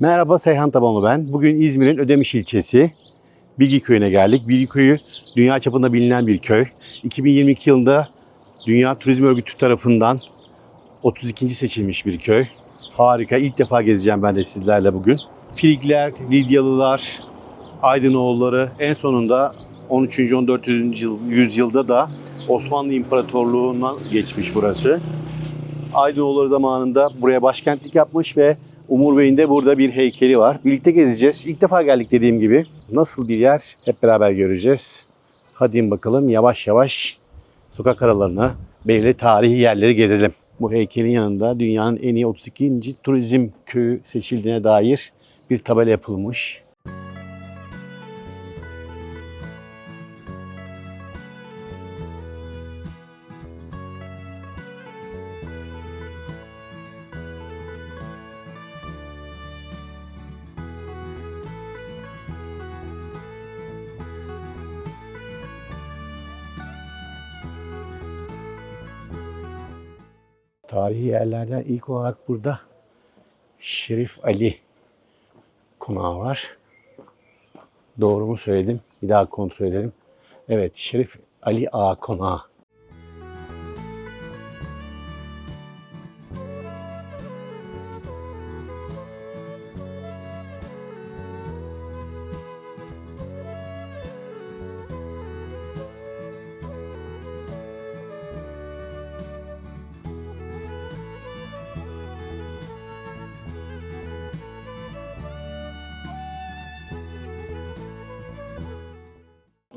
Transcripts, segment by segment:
Merhaba Seyhan Tabanlı ben. Bugün İzmir'in Ödemiş ilçesi Bilgi Köyü'ne geldik. Bilgi Köyü dünya çapında bilinen bir köy. 2022 yılında Dünya Turizm Örgütü tarafından 32. seçilmiş bir köy. Harika. İlk defa gezeceğim ben de sizlerle bugün. Frigler, Lidyalılar, Aydınoğulları en sonunda 13. 14. yıl- yüzyılda da Osmanlı İmparatorluğu'na geçmiş burası. Aydınoğulları zamanında buraya başkentlik yapmış ve Umur Bey'in de burada bir heykeli var. Birlikte gezeceğiz. İlk defa geldik dediğim gibi. Nasıl bir yer hep beraber göreceğiz. Hadi bakalım yavaş yavaş sokak aralarına belirli tarihi yerleri gezelim. Bu heykelin yanında dünyanın en iyi 32. turizm köyü seçildiğine dair bir tabela yapılmış. Tarihi yerlerden ilk olarak burada Şerif Ali konağı var. Doğru mu söyledim? Bir daha kontrol edelim. Evet, Şerif Ali Ağa konağı.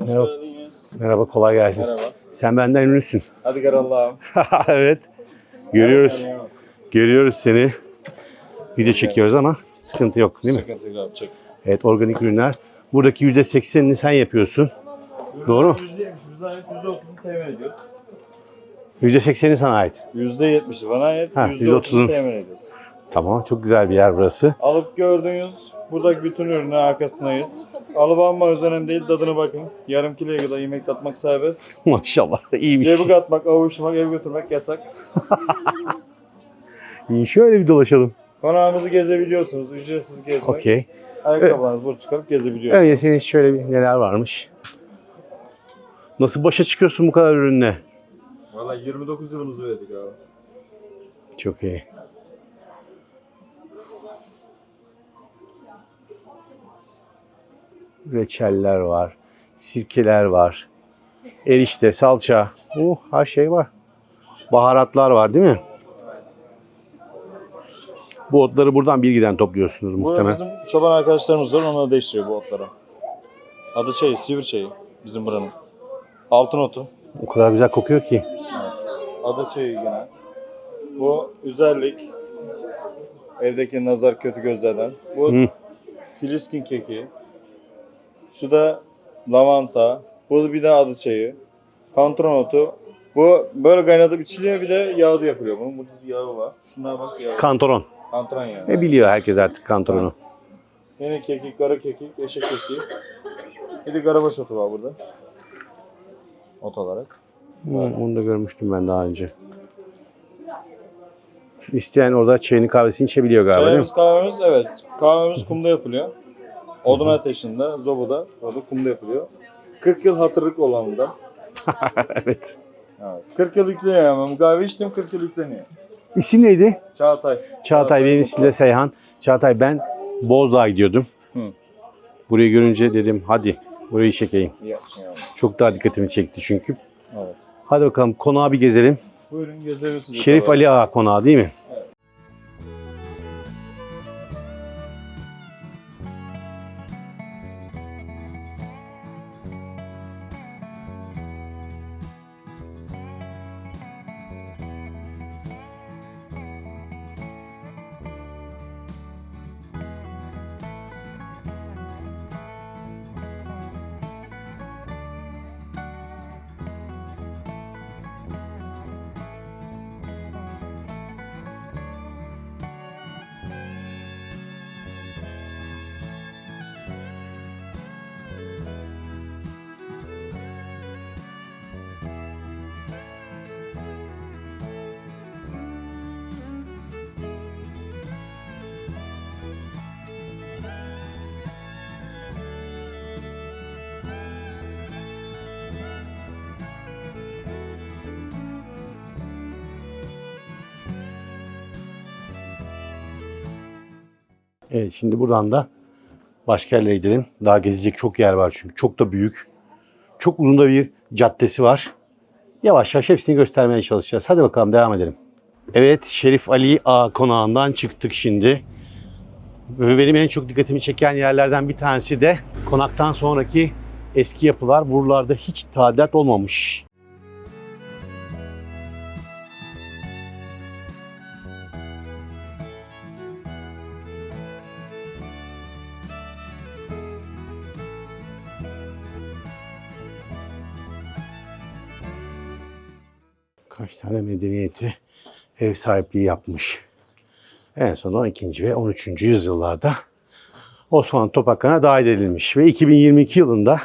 Merhaba. geldiniz. Merhaba, kolay gelsin. Merhaba. Sen benden ünlüsün. Hadi gel Allah'ım. evet. Görüyoruz. Görüyoruz seni. Video çekiyoruz ama sıkıntı yok değil mi? Sıkıntı yok çek. Evet, organik ürünler. Buradaki %80'ini sen yapıyorsun. Doğru mu? %70 bize ait %30'u temin ediyoruz. %80'i sana ait. %70'i bana ait, Ha, %30'u %30'unu. temin ediyoruz. Tamam, çok güzel bir yer burası. Alıp gördüğünüz buradaki bütün ürünün arkasındayız. Alıp almanız önemli değil, tadına bakın. Yarım kiloya kadar yemek tatmak serbest. Maşallah, iyiymiş. Cebuk atmak, avuçlamak, ev götürmek yasak. İyi, şöyle bir dolaşalım. Konağımızı gezebiliyorsunuz, ücretsiz gezmek. Okey. Ayakkabılarınızı burada çıkarıp gezebiliyorsunuz. Önce senin şöyle bir neler varmış. Nasıl başa çıkıyorsun bu kadar ürünle? Valla 29 yılımızı verdik abi. Çok iyi. Reçeller var, sirkeler var, erişte, salça, uh, her şey var. Baharatlar var değil mi? Bu otları buradan bilgiden topluyorsunuz Bu muhtemelen. bizim çoban arkadaşlarımız var, onlar değiştiriyor bu otları. Adı şey, sivri çayı bizim buranın. Altın otu. O kadar güzel kokuyor ki. Adı çayı gene. Bu üzerlik. Evdeki nazar kötü gözlerden. Bu Hı. filiskin keki. Şu da lavanta. Bu bir de adı çayı. Kantron otu. Bu böyle kaynatıp içiliyor bir de yağlı yapılıyor. Bunun burada yağı var. Şuna bak yağı. Kantoron. Kantron yağı. E biliyor herkes artık kantoronu. Yine kekik, kara kekik, eşek kekiği. Bir de karabaş otu var burada. Ot olarak. Hı, onu da görmüştüm ben daha önce. İsteyen orada çayını kahvesini içebiliyor galiba değil mi? Çayımız kahvemiz evet. Kahvemiz kumda yapılıyor. Odun ateşinde, zobuda, orada kumda yapılıyor. 40 yıl hatırlık olanında. evet. Evet. 40 yıl yükleniyor kahve içtim 40 yıl yükleniyor. İsim neydi? Çağatay. Çağatay benim ismim de Seyhan. Çağatay ben Bozdağ'a gidiyordum. Hı. Burayı görünce dedim hadi burayı çekeyim. Yavrum. Çok daha dikkatimi çekti çünkü. Evet. Hadi bakalım konağı bir gezelim. Buyurun gezebilirsiniz. Şerif Ali Ağa konağı değil mi? Evet şimdi buradan da başka yerlere gidelim. Daha gezecek çok yer var çünkü. Çok da büyük. Çok uzun da bir caddesi var. Yavaş yavaş hepsini göstermeye çalışacağız. Hadi bakalım devam edelim. Evet Şerif Ali Ağa konağından çıktık şimdi. Benim en çok dikkatimi çeken yerlerden bir tanesi de konaktan sonraki eski yapılar. Buralarda hiç tadilat olmamış. Kaç tane medeniyeti ev sahipliği yapmış. En son 12. ve 13. yüzyıllarda Osmanlı topraklarına dahil edilmiş ve 2022 yılında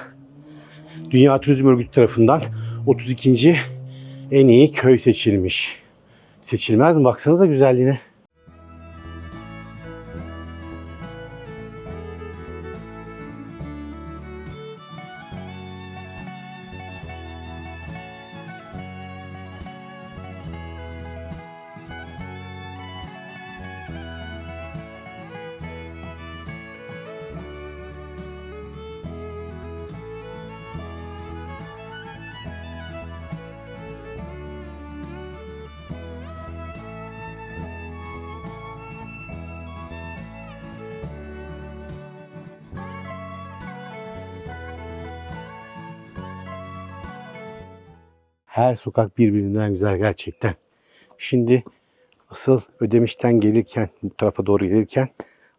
Dünya Turizm Örgütü tarafından 32. en iyi köy seçilmiş. Seçilmez mi? Baksanıza güzelliğine. Her sokak birbirinden güzel gerçekten. Şimdi asıl Ödemiş'ten gelirken, bu tarafa doğru gelirken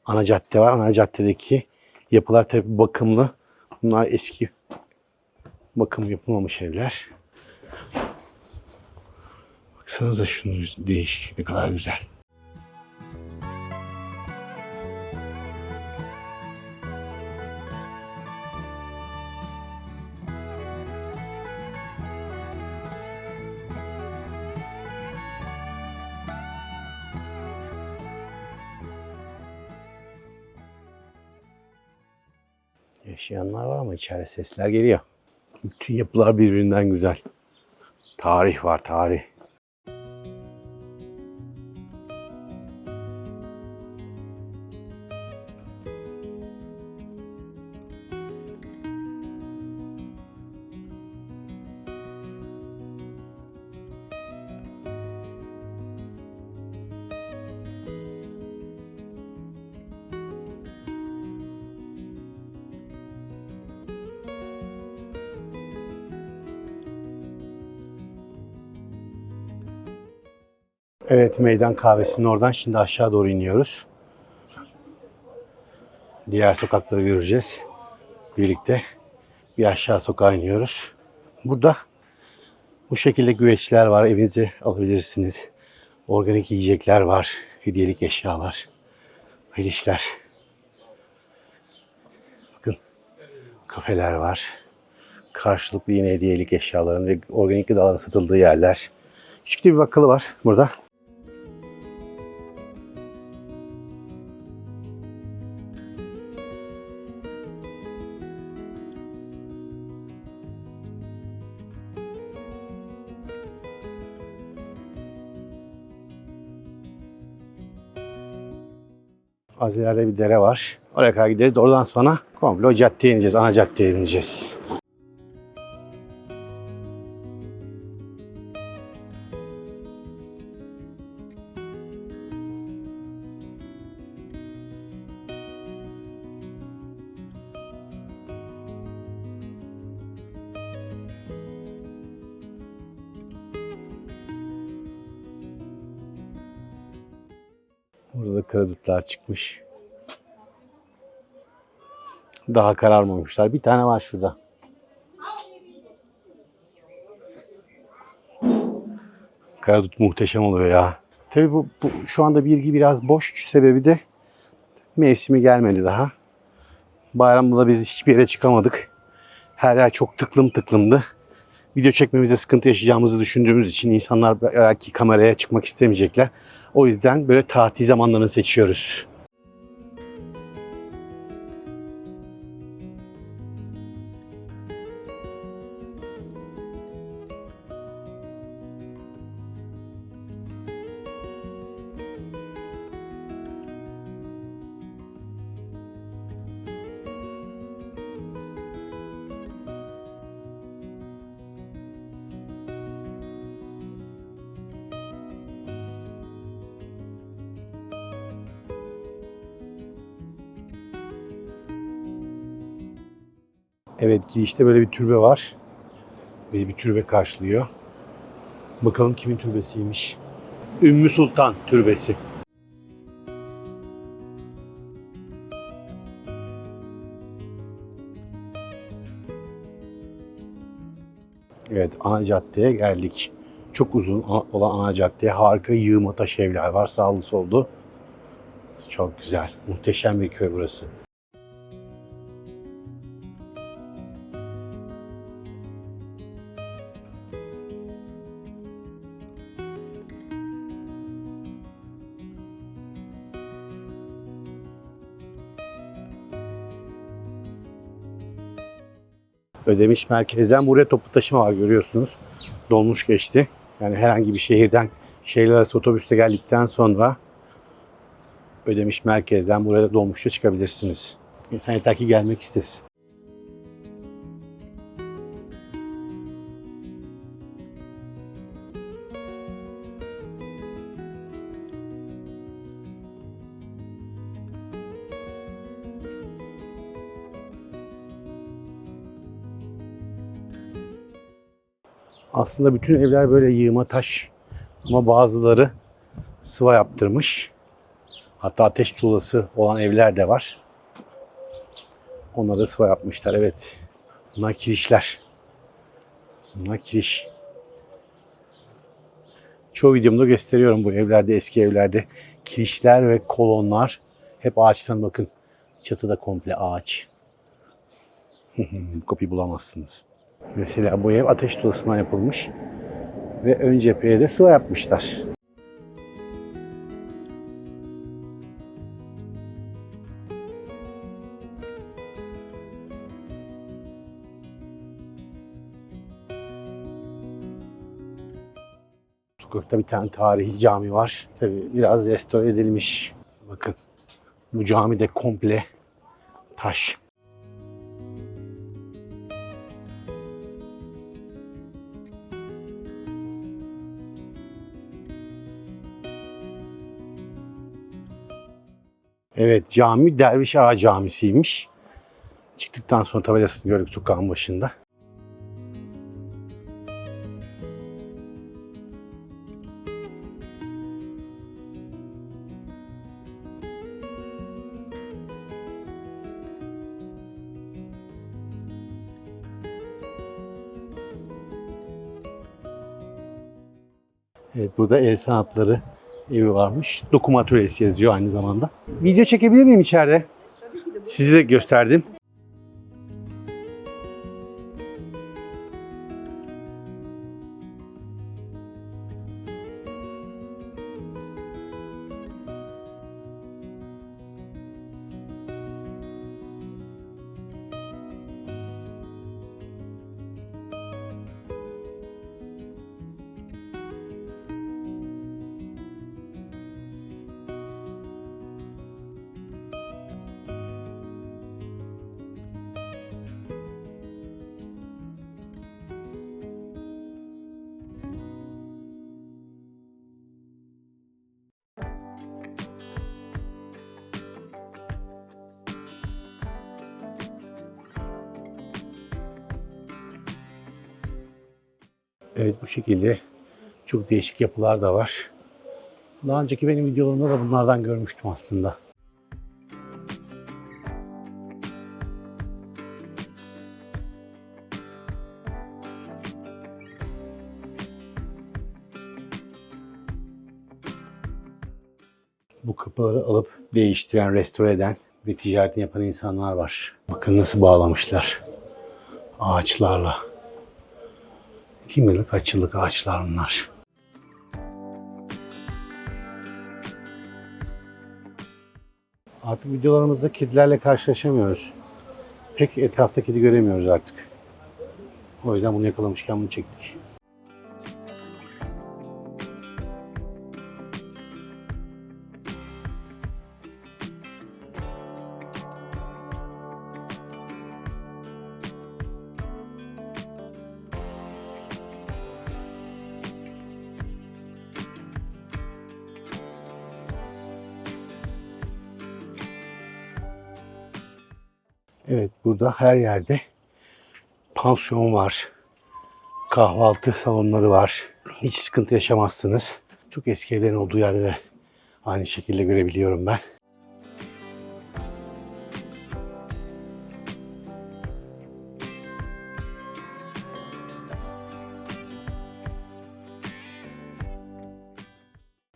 ana cadde var. Ana caddedeki yapılar tabii bakımlı. Bunlar eski bakım yapılmamış evler. Baksanıza şunu değişik ne kadar güzel. Yaşayanlar var ama içeride sesler geliyor. Bütün yapılar birbirinden güzel. Tarih var tarih. Evet meydan kahvesinin oradan şimdi aşağı doğru iniyoruz. Diğer sokakları göreceğiz. Birlikte bir aşağı sokağa iniyoruz. Burada bu şekilde güveçler var. Evinize alabilirsiniz. Organik yiyecekler var. Hediyelik eşyalar. Hayırlı. Bakın kafeler var. Karşılıklı yine hediyelik eşyaların ve organik gıdaların satıldığı yerler. Küçük bir bakkalı var burada. Az ileride bir dere var. Oraya kadar gideriz. Oradan sonra komple o caddeye ineceğiz. Ana caddeye ineceğiz. Çıkmış. Daha kararmamışlar. Bir tane var şurada. Karadut muhteşem oluyor ya. Tabii bu, bu şu anda bilgi biraz boş. Sebebi de mevsimi gelmedi daha. Bayramda da biz hiçbir yere çıkamadık. Her yer çok tıklım tıklımdı. Video çekmemizde sıkıntı yaşayacağımızı düşündüğümüz için insanlar belki kameraya çıkmak istemeyecekler. O yüzden böyle tatil zamanlarını seçiyoruz. Evet girişte böyle bir türbe var. Bizi bir türbe karşılıyor. Bakalım kimin türbesiymiş. Ümmü Sultan Türbesi. Evet ana caddeye geldik. Çok uzun olan ana caddeye harika yığma taş evler var sağlı sollu. Çok güzel. Muhteşem bir köy burası. Ödemiş merkezden buraya toplu taşıma var görüyorsunuz. Dolmuş geçti. Yani herhangi bir şehirden şehirler arası otobüste geldikten sonra Ödemiş merkezden buraya da dolmuşa çıkabilirsiniz. İnsan yeter ki gelmek istesin. Aslında bütün evler böyle yığma taş ama bazıları sıva yaptırmış. Hatta ateş tuğlası olan evler de var. Onları da sıva yapmışlar evet. Bunlar kirişler. Bunlar kiriş. Çoğu videomda gösteriyorum bu evlerde, eski evlerde. Kirişler ve kolonlar hep ağaçtan bakın. Çatıda komple ağaç. bu kapıyı bulamazsınız. Mesela bu ev ateş tuğlasından yapılmış. Ve ön cepheye de sıva yapmışlar. Sokakta bir tane tarihi cami var. Tabii biraz restore edilmiş. Bakın bu cami de komple taş. Evet cami Derviş Ağa Camisi'ymiş. Çıktıktan sonra tabelasını gördük sokağın başında. Evet burada el sanatları evi varmış. Dokuma atölyesi yazıyor aynı zamanda. Video çekebilir miyim içeride? Sizi de gösterdim. Evet bu şekilde çok değişik yapılar da var. Daha önceki benim videolarımda da bunlardan görmüştüm aslında. Bu kapıları alıp değiştiren, restore eden ve ticaretini yapan insanlar var. Bakın nasıl bağlamışlar. Ağaçlarla. Kim bilir kaç. Artık videolarımızda kedilerle karşılaşamıyoruz. Pek etrafta kedi göremiyoruz artık. O yüzden bunu yakalamışken bunu çektik. Burada her yerde pansiyon var. Kahvaltı salonları var. Hiç sıkıntı yaşamazsınız. Çok eski evlerin olduğu yerde de aynı şekilde görebiliyorum ben.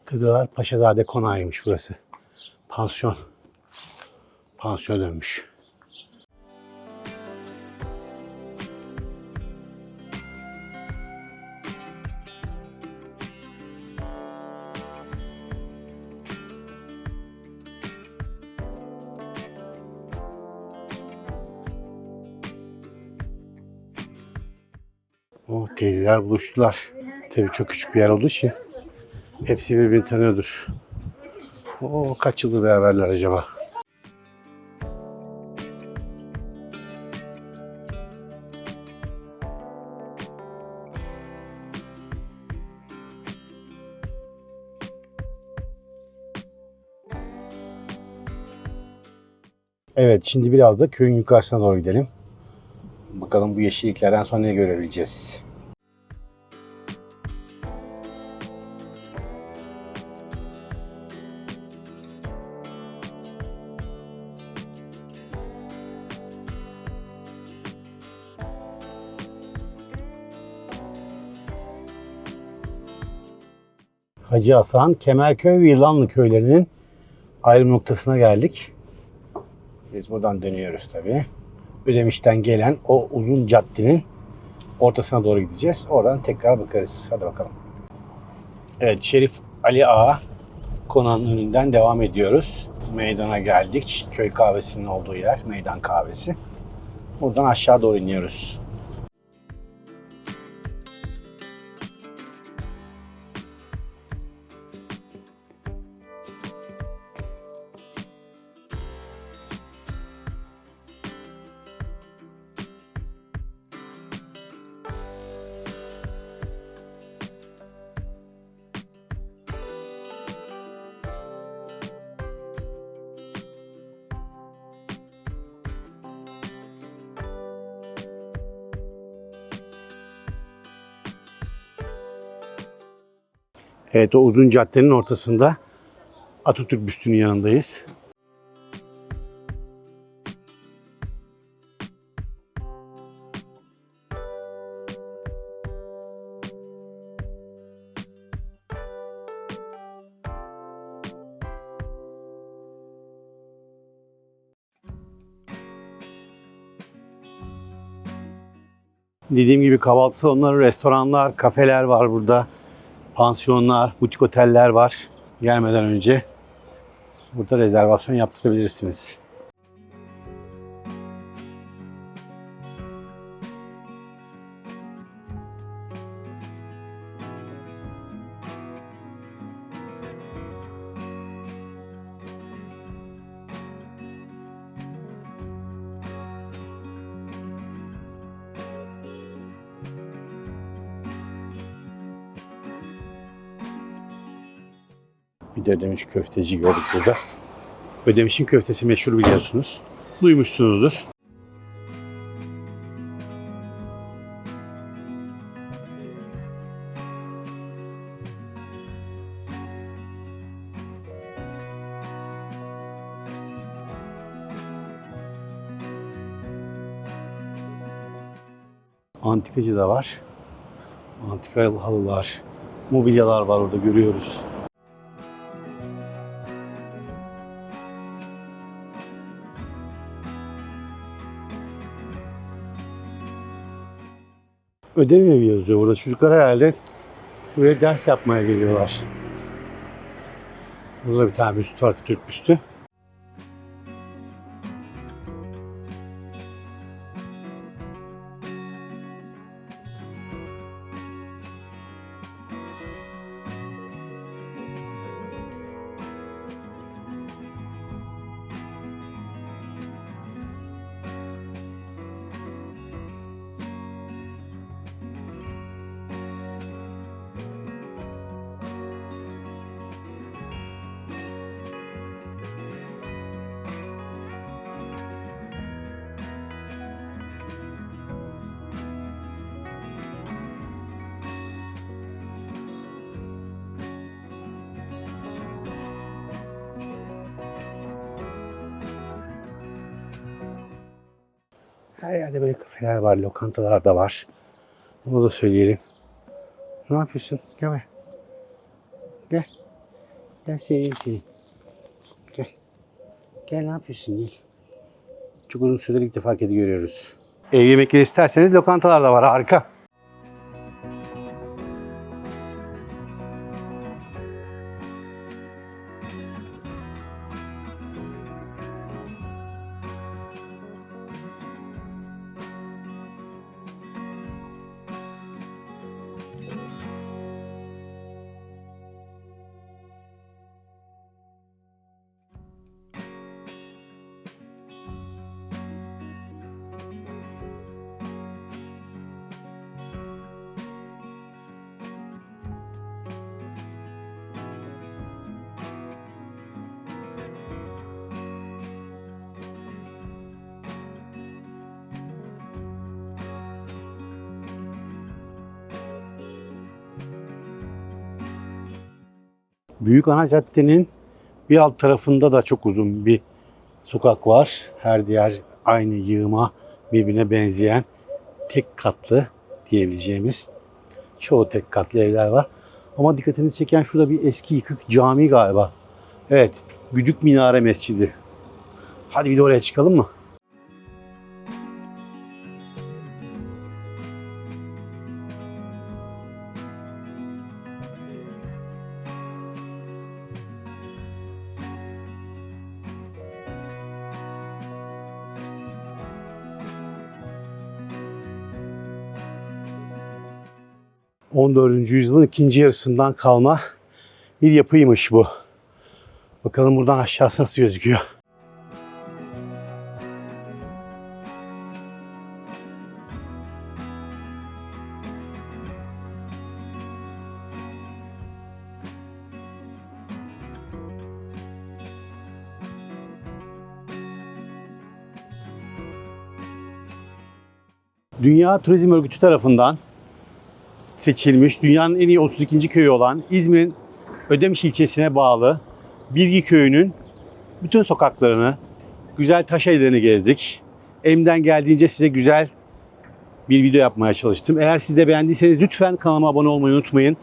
Kızılar Paşazade Konağı'ymış burası. Pansiyon. Pansiyon dönmüş. Teyzeler buluştular. Tabii çok küçük bir yer olduğu için hepsi birbirini tanıyordur. O kaç yıldır beraberler acaba? Evet şimdi biraz da köyün yukarısına doğru gidelim. Bakalım bu yeşilliklerden sonra ne görebileceğiz. Hacı Hasan, Kemerköy ve Yılanlı köylerinin ayrım noktasına geldik. Biz buradan dönüyoruz tabii. Ödemiş'ten gelen o uzun caddenin ortasına doğru gideceğiz. Oradan tekrar bakarız. Hadi bakalım. Evet Şerif Ali Ağa konağın önünden devam ediyoruz. Meydana geldik. Köy kahvesinin olduğu yer. Meydan kahvesi. Buradan aşağı doğru iniyoruz. Evet o uzun caddenin ortasında Atatürk büstünün yanındayız. Dediğim gibi kahvaltı salonları, restoranlar, kafeler var burada pansiyonlar, butik oteller var. Gelmeden önce burada rezervasyon yaptırabilirsiniz. Ödemiş köfteci gördük burada. Ödemiş'in köftesi meşhur biliyorsunuz. Duymuşsunuzdur. Antikacı da var. Antika halılar, mobilyalar var orada görüyoruz. Ödev evi yazıyor burada. Çocuklar herhalde buraya ders yapmaya geliyorlar. Burada bir tane büstü var, Türk büstü. Her yerde böyle kafeler var, lokantalar da var. Bunu da söyleyelim. Ne yapıyorsun? Gel buraya. Gel. Gel seveyim seni. Gel. Gel ne yapıyorsun? Gel. Çok uzun süredir ilk defa kedi görüyoruz. Ev yemekleri isterseniz lokantalar da var. Harika. Büyük ana caddenin bir alt tarafında da çok uzun bir sokak var. Her diğer aynı yığıma birbirine benzeyen tek katlı diyebileceğimiz çoğu tek katlı evler var. Ama dikkatinizi çeken şurada bir eski yıkık cami galiba. Evet, Güdük Minare Mescidi. Hadi bir de oraya çıkalım mı? ...14. yüzyılın ikinci yarısından kalma bir yapıymış bu. Bakalım buradan aşağısı nasıl gözüküyor. Dünya Turizm Örgütü tarafından seçilmiş dünyanın en iyi 32. köyü olan İzmir'in Ödemiş ilçesine bağlı Bilgi Köyü'nün bütün sokaklarını, güzel taş evlerini gezdik. Elimden geldiğince size güzel bir video yapmaya çalıştım. Eğer siz de beğendiyseniz lütfen kanalıma abone olmayı unutmayın.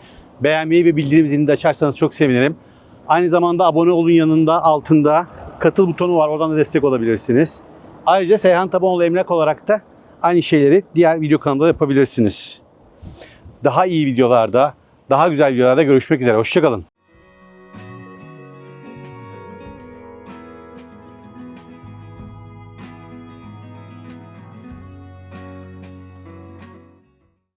Beğenmeyi ve bildirim zilini de açarsanız çok sevinirim. Aynı zamanda abone olun yanında altında katıl butonu var. Oradan da destek olabilirsiniz. Ayrıca Seyhan Taboğlu Emlak olarak da aynı şeyleri diğer video kanalında yapabilirsiniz. Daha iyi videolarda, daha güzel videolarda görüşmek üzere. Hoşçakalın.